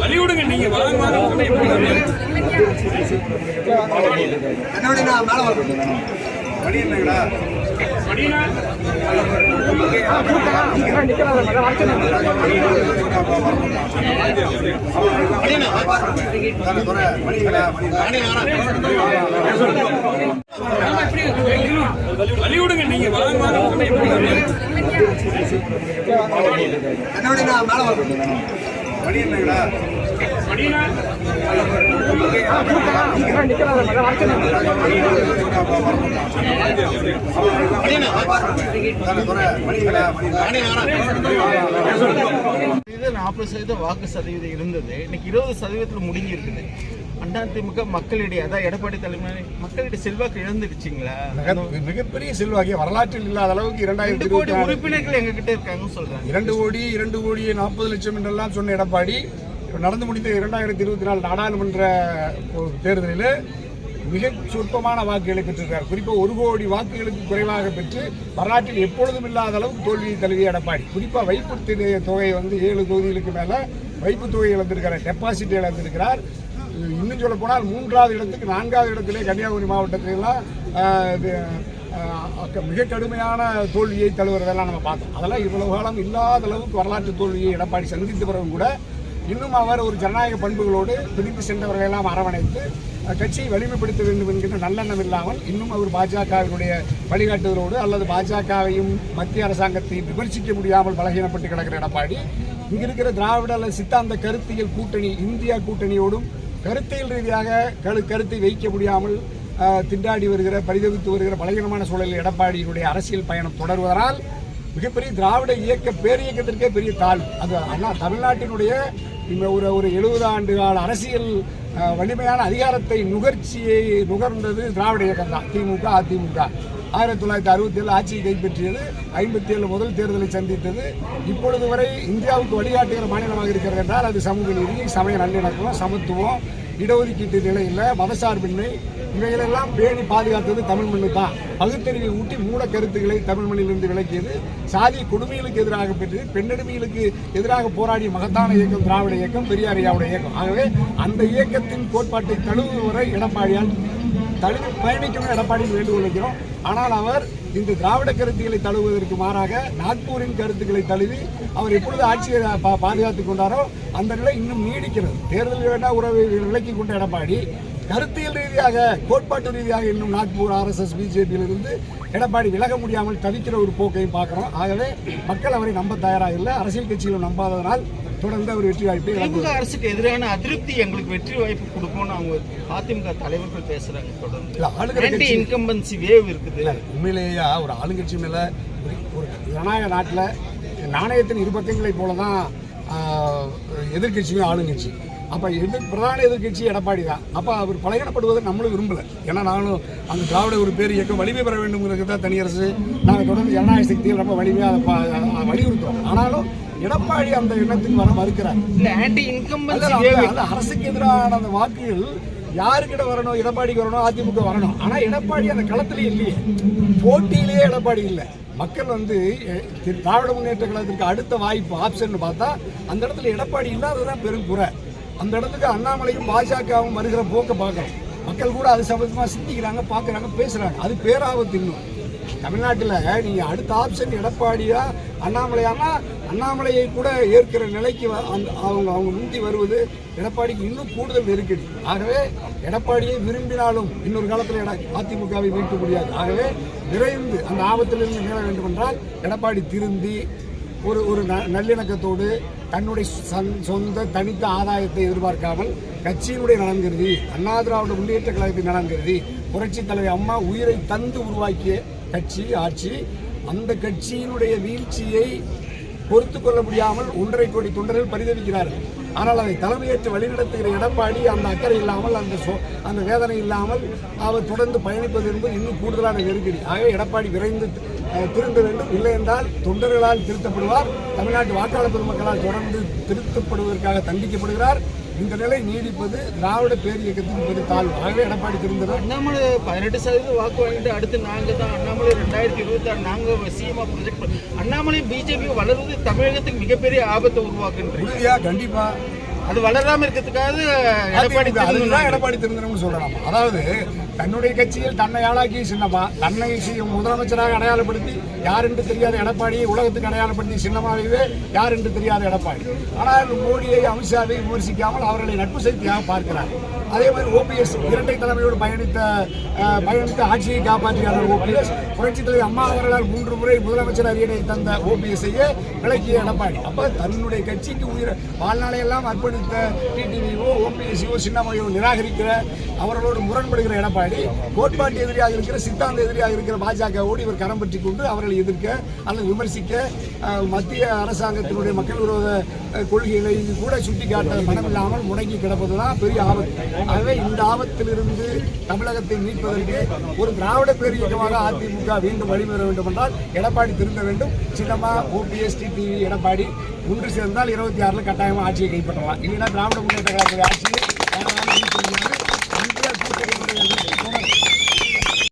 வழிவிடுங்க நீங்க வாங்க வாங்க என்னோட நான் மேலே வரேன் வழிவிடுங்க நீங்க என்னோட நான் வரேன் நாற்பது சதவீதம் வாக்கு சதவீதம் இருந்தது. இன்னைக்கு இருபது சதவீதத்தில் முடிஞ்சு இருக்குது அதிமுக மக்களிடையே அதான் எடப்பாடி தலைமை மக்களிடையே செல்வாக்கு இழந்துடுச்சிங்களா மிக- மிகப்பெரிய செல்வாக்கிய வரலாற்றில் இல்லாத அளவுக்கு இரண்டாயிரத்தி ரெண்டு கோடி உறுப்பினர்கள் எங்க கிட்ட இருக்காங்கன்னு சொல்றாங்க. இரண்டு கோடி இரண்டு கோடி நாற்பது லட்சம் என்றெல்லாம் சொன்ன எடப்பாடி நடந்து முடிந்த இரண்டாயிரத்தி இருபத்தி நாலு நாடாளுமன்ற தேர்தலில் மிக சொற்பமான வாக்குகளை பெற்றிருக்கார் குறிப்பாக ஒரு கோடி வாக்குகளுக்கு குறைவாக பெற்று வரலாற்றில் எப்பொழுதும் இல்லாத அளவுக்கு தோல்வியை தழுவிய எடப்பாடி. குறிப்பாக வைப்பு தொகையை தொகை வந்து ஏழு தொகுதிகளுக்கு மேலே வைப்பு தொகை இழந்திருக்கிறார் டெபாசிட் இழந்திருக்கிறார். இன்னும் சொல்ல போனால் மூன்றாவது இடத்துக்கு நான்காவது இடத்திலே கன்னியாகுமரி மாவட்டத்திலாம் இது, அக்க- மிக கடுமையான தோல்வியை தழுவுறதெல்லாம் நம்ம பார்த்தோம். அதெல்லாம் இவ்வளவு காலம் இல்லாத அளவுக்கு வரலாற்று தோல்வியை எடப்பாடி சந்தித்த பிறகு கூட இன்னும் அவர் ஒரு ஜனநாயக பண்புகளோடு பிரிந்து சென்றவர்களெல்லாம் அரவணைத்து கட்சியை வலிமைப்படுத்த வேண்டும் என்கின்ற நல்லெண்ணம் இல்லாமல் இன்னும் அவர் பாஜகவினுடைய வழிகாட்டுதலோடு அல்லது பாஜகவையும் மத்திய அரசாங்கத்தையும் விமர்சிக்க முடியாமல் பலகீனப்பட்டு கிடக்கிற எடப்பாடி இங்கே இருக்கிற திராவிட அல்லது சித்தாந்த கருத்தியல் கூட்டணி இந்தியா கூட்டணியோடும் கருத்தியல் ரீதியாக கரு கருத்தை வைக்க முடியாமல் திண்டாடி வருகிற பரிதவித்து வருகிற பலகீனமான சூழலில் எடப்பாடியினுடைய அரசியல் பயணம் தொடர்வதனால் மிகப்பெரிய திராவிட இயக்க பேரியக்கத்திற்கே பெரிய தாழ்வு. அது அண்ணா தமிழ்நாட்டினுடைய ஒரு ஒரு எழுபது ஆண்டு கால அரசியல் வலிமையான அதிகாரத்தை நுகர்ச்சியை நுகர்ந்தது திராவிட இயக்கம் தான் திமுக அதிமுக. ஆயிரத்தி தொள்ளாயிரத்தி அறுபத்தி ஏழு ஆட்சியை கைப்பற்றியது ஐம்பத்தி ஏழு முதல் தேர்தலை சந்தித்தது. இப்பொழுது வரை இந்தியாவுக்கு வழிகாட்டுகிற மாநிலமாக இருக்கிறது என்றால் அது சமூக நீதி சமய நல்லிணக்கம் சமத்துவம் இடஒதுக்கீட்டு நிலையில் மதசார்பின்மை இவைகளெல்லாம் பேணி பாதுகாத்தது தமிழ் மண்ணு தான். பகுத்தறிவை ஊட்டி மூட கருத்துக்களை தமிழ் மண்ணிலிருந்து விளக்கியது. சாதி கொடுமைகளுக்கு எதிராக பெற்று பெண்ணடிமைகளுக்கு எதிராக போராடிய மகத்தான இயக்கம் திராவிட இயக்கம் பெரியார் ஐயாவுடைய இயக்கம். ஆகவே அந்த இயக்கத்தின் கோட்பாட்டை தழுவுவரை எடப்பாடியால் தழுவி பயணிக்கணும் எடப்பாடியில் வேண்டுகோள் வைக்கிறோம். ஆனால் அவர் இந்த திராவிட கருத்துக்களை தழுவுவதற்கு மாறாக நாக்பூரின் கருத்துக்களை தழுவி அவர் எப்பொழுது ஆட்சியை பா- பாதுகாத்துக் கொண்டாரோ அந்த நிலை இன்னும் நீடிக்கிறது. தேர்தல் வேண்டாம் உறவை விலக்கி கொண்ட எடப்பாடி கருத்தியல் ரீதியாக கோட்பாட்டு ரீதியாக இன்னும் நாக்பூர் ஆர்எஸ்எஸ் பிஜேபியிலிருந்து எடப்பாடி விலக முடியாமல் தவிக்கிற ஒரு போக்கையும் பார்க்கிறோம். ஆகவே மக்கள் அவரை நம்ப தயாராக இல்லை அரசியல் கட்சிகள் நம்பாததனால் தொடர்ந்து அவர் வெற்றி வாய்ப்பை அரசுக்கு எதிரான அதிருப்தி எங்களுக்கு வெற்றி வாய்ப்பு கொடுக்கும்னு அவங்க அதிமுக தலைவர்கள் பேசுறாங்க தொடர்ந்து. கட்சி- இன்கம்பன்சி வேவ் இருக்குது. இல்ல, உண்மையிலேயே ஒரு ஆளுங்கட்சி மேல ஒரு- ஜனநாயக நாட்டில் நாணயத்தின் இரு பக்கங்களைப் போல தான் எதிர்கட்சியும் ஆளுங்கட்சி. அப்போ எதிர் பிரதான எதிர்க்கட்சி எடப்பாடி தான். அப்போ அவர் பலகீனப்படுவதை நம்மளும் விரும்பலை. ஏன்னா நானும் அந்த திராவிட ஒரு பேர் இயக்கம் வலிமை பெற வேண்டும்ங்கிறது தான் தனியரசு நாங்கள் தொடர்ந்து ஜனநாயக சக்தியில் ரொம்ப வலிமையாக அதை வலியுறுத்துறோம். ஆனாலும் எடப்பாடி அந்த எண்ணத்துக்கு வர மறுக்கிறார். அரசுக்கு எதிரான அந்த வாக்குகள் யாருக்கிட்ட வரணும் எடப்பாடிக்கு வரணும் அதிமுக வரணும். ஆனால் எடப்பாடி அந்த களத்திலே இல்லையே. போட்டியிலேயே எடப்பாடி இல்லை. மக்கள் வந்து திரு- திராவிட முன்னேற்ற கழகத்திற்கு அடுத்த வாய்ப்பு ஆப்ஷன் பார்த்தா அந்த இடத்துல எடப்பாடி இல்லாததுதான் பெரும் குறை. அந்த இடத்துக்கு அண்ணாமலையும் பாஜகவும் வருகிற போக்கை பார்க்குறோம். மக்கள் கூட அது சம்பந்தமாக சிந்திக்கிறாங்க பார்க்குறாங்க பேசுகிறாங்க அது பேராபத்து இன்னும். தமிழ்நாட்டில் நீங்கள் அடுத்த ஆப்ஷன் எடப்பாடியா அண்ணாமலையானா அண்ணாமலையை கூட ஏற்கிற நிலைக்கு வ- அந்த அவங்க அவங்க முந்தி வருவது எடப்பாடிக்கு இன்னும் கூடுதல் நெருக்கடி. ஆகவே எடப்பாடியை விரும்பினாலும் இன்னொரு காலத்தில் எட அதிமுகவை மீட்க முடியாது. ஆகவே விரைந்து அந்த ஆபத்திலிருந்து மீள வேண்டும் என்றால் எடப்பாடி திருந்தி ஒரு ஒரு ந- நல்லிணக்கத்தோடு தன்னுடைய சொந்த தனித்த ஆதாயத்தை எதிர்பார்க்காமல் கட்சியினுடைய நலன் கருதி அண்ணா திராவிட முன்னேற்ற கழகத்தின் நலன் கருதி புரட்சித் தலைவர் அம்மா உயிரை தந்து உருவாக்கிய கட்சி ஆட்சி அந்த கட்சியினுடைய வீழ்ச்சியை பொறுத்து கொள்ள முடியாமல் ஒன்றரை கோடி தொண்டர்கள் பரிதவிக்கிறார்கள். ஆனால் அதை தலைமையேற்று வழிநடத்துகிற எடப்பாடி அந்த அக்கறை இல்லாமல் அந்த சோ அந்த வேதனை இல்லாமல் அவர் தொடர்ந்து பயணிப்பது என்பது இன்னும் கூடுதலான நெருக்கடி. ஆகவே எடப்பாடி விரைந்து திருந்த வேண்டும். இல்லை என்றால் தொண்டர்களால் திருத்தப்படுவார். தமிழ்நாட்டு வாக்காளர் பெருமக்களால் தொடர்ந்து திருத்தப்படுவதற்காக தண்டிக்கப்படுகிறார். இந்த நிலை நீடிப்பது திராவிட பேர் இயக்கத்தின் பெரிய தாழ்வு ஆகவே எடப்பாடி திருந்தவர் அண்ணாமலை பதினெட்டு சதவீதம் வாக்கு வாங்கிட்டு அடுத்து நாங்க தான் அண்ணாமலை ரெண்டாயிரத்தி இருபத்தி ஆறு நாங்க சிஎம் ப்ரொஜெக்ட் பண்ண அண்ணாமலை பிஜேபி வளருவது தமிழகத்துக்கு மிகப்பெரிய ஆபத்தை உருவாக்குன்றீங்க உறுதியா? கண்டிப்பா. அது வளராம இருக்கிறதுக்காக எடப்பாடி அதுதான். எடப்பாடி திருந்தணும்னு சொல்லலாம். அதாவது தன்னுடைய கட்சியில் தன்னை ஆளாக்கி சின்னப்பா தன்னை சி- முதலமைச்சராக அடையாளப்படுத்தி யார் என்று தெரியாத எடப்பாடியை உலகத்துக்கு அடையாளப்படுத்தி சின்னமாகவே யார் என்று தெரியாத எடப்பாடி. ஆனால் மோடியை அமித்ஷாவை விமர்சிக்காமல் அவர்களை நட்பு சக்தியாக பார்க்கிறார். அதே மாதிரி ஓபிஎஸ் இரட்டை தலைமையோடு பயணித்த பயணித்த ஆட்சியை காப்பாற்றியாளர் ஓபிஎஸ் புரட்சித் தலைவர் அம்மா அவர்களால் மூன்று முறை முதலமைச்சர் அரியணை தந்த ஓபிஎஸ்ஐயே விளக்கிய எடப்பாடி. அப்போ தன்னுடைய கட்சிக்கு உயிர் வாழ்நாளையெல்லாம் அர்ப்பணித்த டிடிவிஓ ஓபிஎஸ்ஓ சின்னமையோ நிராகரிக்கிற அவர்களோடு முரண்படுகிற எடப்பாடி. கோட்பாட்டு எதிரியாக இருக்கிற சித்தாந்த எதிரியாக இருக்கிற பாஜகவோடு இவர் கரம் பற்றி கொண்டு அவர்களை எதிர்க்க அல்லது விமர்சிக்க மத்திய அரசாங்கத்தினுடைய மக்கள் விரோத கொள்கைகளை கூட சுட்டிக்காட்ட மனமில்லாமல் முடங்கி கிடப்பதுதான் பெரிய ஆபத்து. ஆகவே இந்த ஆபத்திலிருந்து தமிழகத்தை மீட்பதற்கு ஒரு திராவிட பேரியக்கமாக அதிமுக மீண்டும் வழிபெற வேண்டும் என்றால் எடப்பாடி திருந்த வேண்டும். சின்னமா ஓபிஎஸ் டிடிவி எடப்பாடி ஒன்று சேர்ந்தால் இருபத்தி ஆறில் கட்டாயமாக ஆட்சியை கைப்பற்றலாம். இல்லைன்னா திராவிட முன்னேற்ற கழகத்துடைய ஆட்சியை